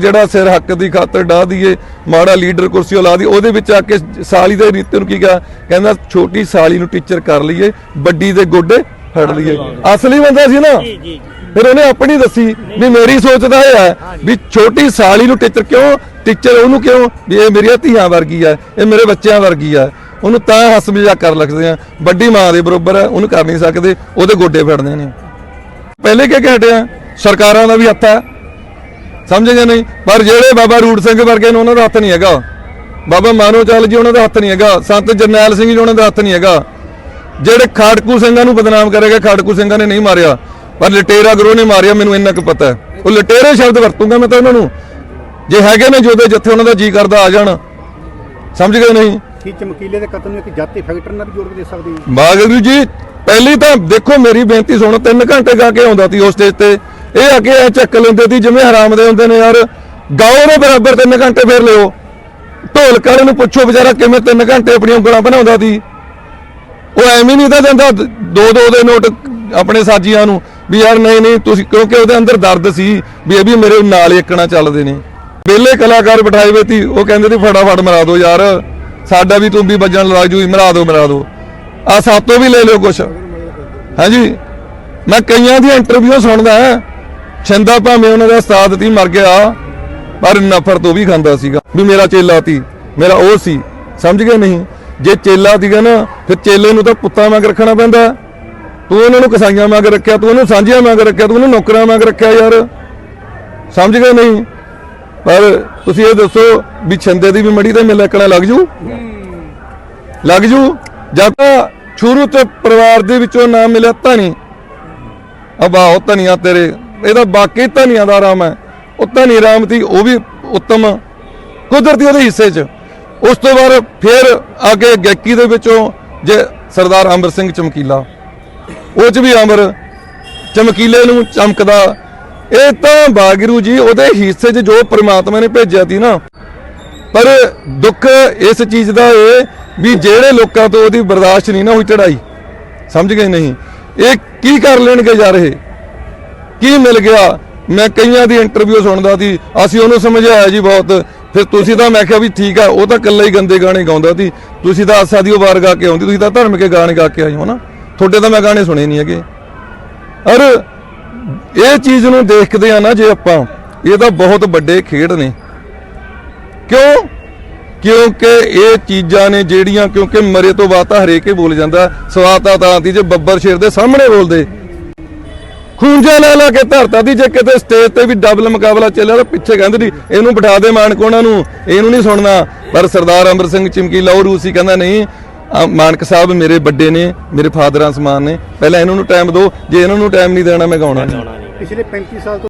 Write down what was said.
ਜਿਹੜਾ ਸਿਰ ਹੱਕ ਦੀ ਖਾਤਰ ਡਾਹ ਦਈਏ ਮਾੜਾ ਲੀਡਰ ਕੁਰਸੀ ਲਾ ਦੀ ਉਹਦੇ ਵਿੱਚ ਆ ਕੇ ਸਾਲੀ ਦੇ ਰੀਤੇ ਨੂੰ ਕੀ ਕਹਾ? ਕਹਿੰਦਾ ਛੋਟੀ ਸਾਲੀ ਨੂੰ ਟੀਚਰ ਕਰ ਲਈਏ ਵੱਡੀ ਦੇ ਗੋਡੇ ਫੜ ਲਈਏ। ਅਸਲੀ ਬੰਦਾ ਸੀ ਨਾ। ਫਿਰ ਉਹਨੇ ਆਪਣੀ ਦੱਸੀ ਵੀ ਮੇਰੀ ਸੋਚ ਤਾਂ ਇਹ ਹੈ ਵੀ ਛੋਟੀ ਸਾਲੀ ਨੂੰ ਟੀਚਰ ਕਿਉਂ ਟੀਚਰ ਉਹਨੂੰ ਕਿਉਂ ਵੀ ਇਹ ਮੇਰੀਆਂ ਧੀਆਂ ਵਰਗੀ ਆ ਇਹ ਮੇਰੇ ਬੱਚਿਆਂ ਵਰਗੀ ਆ ਉਹਨੂੰ ਤਾਂ ਹੱਸ ਮਜ਼ਾਕ ਕਰ ਲੱਗਦੇ ਆ। ਵੱਡੀ ਮਾਂ ਦੇ ਬਰੋਬਰ ਆ ਉਹਨੂੰ ਕਰ ਨਹੀਂ ਸਕਦੇ ਉਹਦੇ ਗੋਡੇ ਫੜਦੇ ਨੇ। ਪਹਿਲੇ ਕੀ ਕਹਿ ਹਟਿਆ ਸਰਕਾਰਾਂ ਦਾ ਵੀ ਹੱਥ ਹੈ। ਸਮਝ ਗਏ ਨਹੀਂ? ਪਰ ਜਿਹੜੇ ਬਾਬਾ ਰੂੜ ਸਿੰਘ ਵਰਗੇ ਨੇ ਉਹਨਾਂ ਦਾ ਹੱਥ ਨਹੀਂ ਹੈਗਾ। ਬਾਬਾ ਮਾਨੋ ਚਾਲ ਜੀ ਉਹਨਾਂ ਦਾ ਹੱਥ ਨਹੀਂ ਹੈਗਾ। ਸੰਤ ਜਰਨੈਲ ਸਿੰਘ ਜੀ ਉਹਨਾਂ ਦਾ ਹੱਥ ਨਹੀਂ ਹੈਗਾ। ਜਿਹੜੇ ਖਾੜਕੂ ਸਿੰਘਾਂ ਨੂੰ ਬਦਨਾਮ ਕਰੇਗਾ ਖਾੜਕੂ ਸਿੰਘਾਂ ਨੇ ਨਹੀਂ ਮਾਰਿਆ। ਪਰ ਲਟੇਰਾ ਗਰੋ ਨੇ ਮਾਰਿਆ ਮੈਨੂੰ ਇੰਨਾ ਕੁ ਪਤਾ ਹੈ। ਉਹ ਲਟੇਰੇ ਸ਼ਬਦ ਵਰਤੂੰਗਾ ਮੈਂ ਤਾਂ ਉਹਨਾਂ ਨੂੰ। ਜੇ ਹੈਗੇ ਨੇ ਜੋਦੇ ਜਿੱਥੇ ਉਹਨਾਂ ਦਾ ਜੀ ਕਰਦਾ ਆ ਜਾਣ। ਸਮਝ ਗਏ ਨਹੀਂ? ਕੀ ਚਮਕੀਲੇ ਦੇ ਕਤਲ ਨੂੰ ਇੱਕ ਜਾਤੀ ਫੈਕਟਰ ਨਾਲ ਵੀ ਜੋੜ ਕੇ ਦੇ ਸਕਦੀ ਹੈ? ਬਾਗਰੂ ਜੀ ਪਹਿਲੀ ਤਾਂ ਦੇਖੋ ਮੇਰੀ ਬੇਨਤੀ ਸੁਣੋ 3 ਘੰਟੇ ਗਾ ਕੇ ਆਉਂਦਾ ਸੀ ਉਸ ਸਟੇਜ ਤੇ। ਇਹ ਆ ਕੇ ਐ ਚੱਕ ਲੈਂਦੇ ਸੀ, ਜਿਵੇਂ ਹਰਾਮ ਦੇ ਹੁੰਦੇ ਨੇ ਯਾਰ। ਗਾਓ ਨੇ ਬਰਾਬਰ 3 ਘੰਟੇ ਫੇਰ ਲਿਓ। ਢੋਲਕ ਵਾਲੇ ਨੂੰ ਪੁੱਛੋ ਵਿਚਾਰਾ ਕਿਵੇਂ 3 ਘੰਟੇ ਆਪਣੀਆਂ ਉਂਗਲਾਂ ਬਣਾਉਂਦਾ ਸੀ। ਉਹ ਐਵੇਂ ਨਹੀਂ ਤਾਂ ਦਿੰਦਾ, ਦੋ ਦੋ ਦੇ ਨੋਟ ਆਪਣੇ ਸਾਜੀਆਂ ਨੂੰ, ਵੀ ਯਾਰ ਨਹੀਂ ਨਹੀਂ, ਤੁਸੀਂ, ਕਿਉਂਕਿ ਉਹਦੇ ਅੰਦਰ ਦਰਦ ਸੀ, ਵੀ ਇਹ ਵੀ ਮੇਰੇ ਨਾਲ ਇੱਕਣਾ ਚੱਲਦੇ ਨੇ। ਵਿਹਲੇ ਕਲਾਕਾਰ ਬਿਠਾਏ ਵੇ ਤੀ ਉਹ ਕਹਿੰਦੇ ਸੀ, ਫਟਾਫਟ ਮਰਾ ਦਿਓ ਯਾਰ। ਸਾਡਾ ਵੀ ਤੂੰ ਵੀ ਵੱਜਣ ਲੱਗ ਜੂ ਮਰਾ ਦਿਓ ਮਰਾ ਦਿਓ ਆ ਸਾਤੋਂ ਵੀ ਲੈ ਲਿਓ ਕੁਛ। ਹਾਂਜੀ। ਮੈਂ ਕਈਆਂ ਦੀਆਂ ਇੰਟਰਵਿਊ ਸੁਣਦਾ ਹਾਂ। ਛਿੰਦਾ ਭਾਵੇਂ ਉਹਨਾਂ ਦਾ ਉਸਤਾਦ ਤੀ, ਮਰ ਗਿਆ, ਪਰ ਨਫ਼ਰਤ ਉਹ ਵੀ ਖਾਂਦਾ ਸੀਗਾ। ਵੀ ਮੇਰਾ ਚੇਲਾ ਤੀ, ਮੇਰਾ ਉਹ ਸੀ, ਸਮਝ ਗਏ ਨਹੀਂ? ਜੇ ਚੇਲਾ ਸੀਗਾ ਨਾ, ਫਿਰ ਚੇਲੇ ਨੂੰ ਤਾਂ ਪੁੱਤਾਂ ਵਾਂਗ ਰੱਖਣਾ ਪੈਂਦਾ। ਤੂੰ ਉਹਨਾਂ ਨੂੰ ਕਸਾਈਆਂ ਵਾਂਗ ਰੱਖਿਆ, ਤੂੰ ਉਹਨੂੰ ਸਾਂਝੀਆਂ ਵਾਂਗ ਰੱਖਿਆ, ਤੂੰ ਉਹਨੂੰ ਨੌਕਰਾਂ ਵਾਂਗ ਰੱਖਿਆ ਯਾਰ। ਸਮਝ ਗਏ ਨਹੀਂ? ਪਰ ਤੁਸੀਂ ਇਹ ਦੱਸੋ ਵੀ ਛਿੰਦੇ ਦੀ ਵੀ ਮੜੀ ਤੇ ਮਿਲ ਲੱਗ ਜੂ? ਲੱਗ ਜੂ? ਜਦ ਤਾਂ ਸ਼ੁਰੂ ਤੋਂ ਪਰਿਵਾਰ ਦੇ ਵਿੱਚੋਂ ਨਾਮ ਮਿਲਿਆ ਧਨੀ। ਅਬਾ, ਉਹ ਧਨੀਆ ਤੇਰੇ ਇਹਦਾ ਬਾਕੀ ਧਨੀਆਂ ਦਾ ਰਾਮ ਹੈ। ਉਹ ਧਨੀ ਰਾਮ ਦੀ ਉਹ ਵੀ ਉੱਤਮ ਕੁਦਰਤੀ ਉਹਦੇ ਹਿੱਸੇ 'ਚ। ਉਸ ਤੋਂ ਬਾਅਦ ਫਿਰ ਅੱਗੇ ਗਾਇਕੀ ਦੇ ਵਿੱਚੋਂ ਜੇ ਸਰਦਾਰ ਅੰਮ੍ਰਿਤ ਸਿੰਘ ਚਮਕੀਲਾ। ਉਹ 'ਚ ਵੀ ਅਮਰ ਚਮਕੀਲੇ ਨੂੰ ਚਮਕਦਾ। ਇਹ ਤਾਂ ਬਾਗਰੂ ਜੀ ਉਹਦੇ ਹਿੱਸੇ 'ਚ ਜੋ ਪ੍ਰਮਾਤਮਾ ਨੇ ਭੇਜਿਆ ਸੀ ਨਾ। ਪਰ ਦੁੱਖ ਇਸ ਚੀਜ਼ ਦਾ ਏ ਵੀ ਜਿਹੜੇ ਲੋਕਾਂ ਤੋਂ ਉਹਦੀ ਬਰਦਾਸ਼ਤ ਨਹੀਂ ਨਾ ਹੋਈ ਚੜਾਈ ਸਮਝ ਗਏ ਨਹੀਂ? ਇਹ ਕੀ ਕਰ ਲੈਣਗੇ ਜਾ ਰਹੇ ਕੀ ਮਿਲ ਗਿਆ? ਮੈਂ ਕਈਆਂ ਦੀ ਇੰਟਰਵਿਊ ਸੁਣਦਾ ਸੀ। ਅਸੀਂ ਉਹਨੂੰ ਸਮਝਾਇਆ ਜੀ ਬਹੁਤ। ਫਿਰ ਤੁਸੀਂ ਤਾਂ ਮੈਂ ਕਿਹਾ ਵੀ ਠੀਕ ਆ, ਉਹ ਤਾਂ ਇਕੱਲਾ ਹੀ ਗੰਦੇ ਗਾਣੇ ਗਾਉਂਦਾ ਸੀ। ਤੁਸੀਂ ਤਾਂ ਆਸਾ ਦੀ ਉਹ ਵਾਰ ਗਾ ਕੇ ਆਉਂਦੀ, ਤੁਸੀਂ ਤਾਂ ਧਰਮ ਕੇ ਗਾਣੇ ਗਾ ਕੇ ਆਏ ਹੋ ਨਾ। ਤੁਹਾਡੇ ਤਾਂ ਮੈਂ ਗਾਣੇ ਸੁਣੇ ਨਹੀਂ ਹੈਗੇ। ਔਰ ਇਹ ਚੀਜ਼ ਨੂੰ ਦੇਖਦੇ ਆ ਨਾ ਜੇ ਆਪਾਂ, ਇਹ ਤਾਂ ਬਹੁਤ ਵੱਡੇ ਖੇਡ ਨੇ। ਕਿਉਂ? ਕਿਉਂਕਿ ਇਹ ਚੀਜ਼ਾਂ ਨੇ ਜਿਹੜੀਆਂ ਕਿਉਂਕਿ ਮਰੇ ਤੋਂ ਬਾਅਦ ਤਾਂ ਹਰੇਕ ਹੀ ਬੋਲ ਜਾਂਦਾ। ਸਵਾਤਾ ਤਾਂ ਦੀ ਜੇ ਬੱਬਰ ਸ਼ੇਰ ਦੇ ਸਾਹਮਣੇ ਬੋਲਦੇ। ਖੂੰਜਾ ਲੈ ਲਾ ਕੇ ਧਰਤਾ ਦੀ, ਜੇ ਕਿਤੇ ਸਟੇਜ ਤੇ ਵੀ ਡਬਲ ਮੁਕਾਬਲਾ ਚੱਲਿਆ ਤਾਂ ਪਿੱਛੇ ਕਹਿੰਦੇ ਸੀ, ਇਹਨੂੰ ਬਿਠਾ ਦੇ ਮਾਨਕ ਉਹਨਾਂ ਨੂੰ, ਇਹਨੂੰ ਨਹੀਂ ਸੁਣਨਾ। ਪਰ ਸਰਦਾਰ ਅੰਮ੍ਰਿਤ ਸਿੰਘ ਚਿਮਕੀ ਲਾਹੌਰ ਰੂਸੀ ਕਹਿੰਦਾ, ਨਹੀਂ ਮਾਨਕ ਸਾਹਿਬ ਮੇਰੇ ਵੱਡੇ ਨੇ, ਮੇਰੇ ਫਾਦਰਾਂ ਸਮਾਨ ਨੇ, ਪਹਿਲਾਂ ਇਹਨਾਂ ਨੂੰ ਟਾਈਮ ਦਿਓ, ਜੇ ਇਹਨਾਂ ਨੂੰ ਟਾਈਮ ਨਹੀਂ ਦੇਣਾ, ਮੈਂ ਗਾਉਣਾ ਨਹੀਂ। ਪਿਛਲੇ 35 ਸਾਲ ਤੋਂ